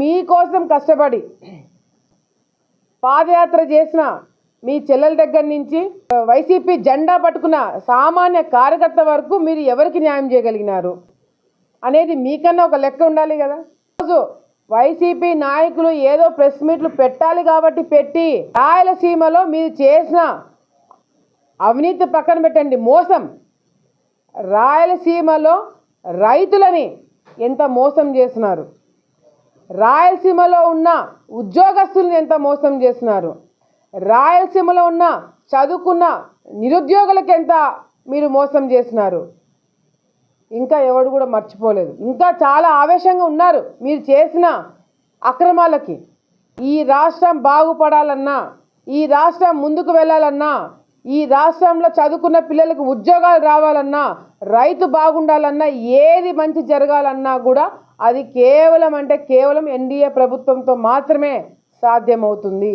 మీకోసం కష్టపడి పాదయాత్ర చేసిన మీ చెల్లెల దగ్గర నుంచి వైసీపీ జెండా పట్టుకున్న సామాన్య కార్యకర్త వరకు మీరు ఎవరికి న్యాయం చేయగలిగినారు అనేది మీకన్నా ఒక లెక్క ఉండాలి కదా. రోజు వైసీపీ నాయకులు ఏదో ప్రెస్ మీట్లు పెట్టాలి కాబట్టి పెట్టి రాయలసీమలో మీరు చేసిన అవినీతి పక్కన పెట్టండి. మోసం. రాయలసీమలో రైతులని ఎంత మోసం చేస్తున్నారు? రాయలసీమలో ఉన్న ఉద్యోగస్తులను ఎంత మోసం చేస్తున్నారు? రాయలసీమలో ఉన్న చదువుకున్న నిరుద్యోగులకు ఎంత మీరు మోసం చేస్తున్నారు? ఇంకా ఎవడు కూడా మర్చిపోలేదు. ఇంకా చాలా ఆవేశంగా ఉన్నారు మీరు చేసిన అక్రమాలకి. ఈ రాష్ట్రం బాగుపడాలన్నా ఈ రాష్ట్రం ముందుకు వెళ్ళాలన్నా ఈ రాష్ట్రంలో చదువుకున్న పిల్లలకు ఉద్యోగాలు రావాలన్నా రైతు బాగుండాలన్నా ఏది మంచి జరగాలన్నా కూడా అది కేవలం అంటే కేవలం ఎన్డీఏ ప్రభుత్వంతో మాత్రమే సాధ్యమవుతుంది.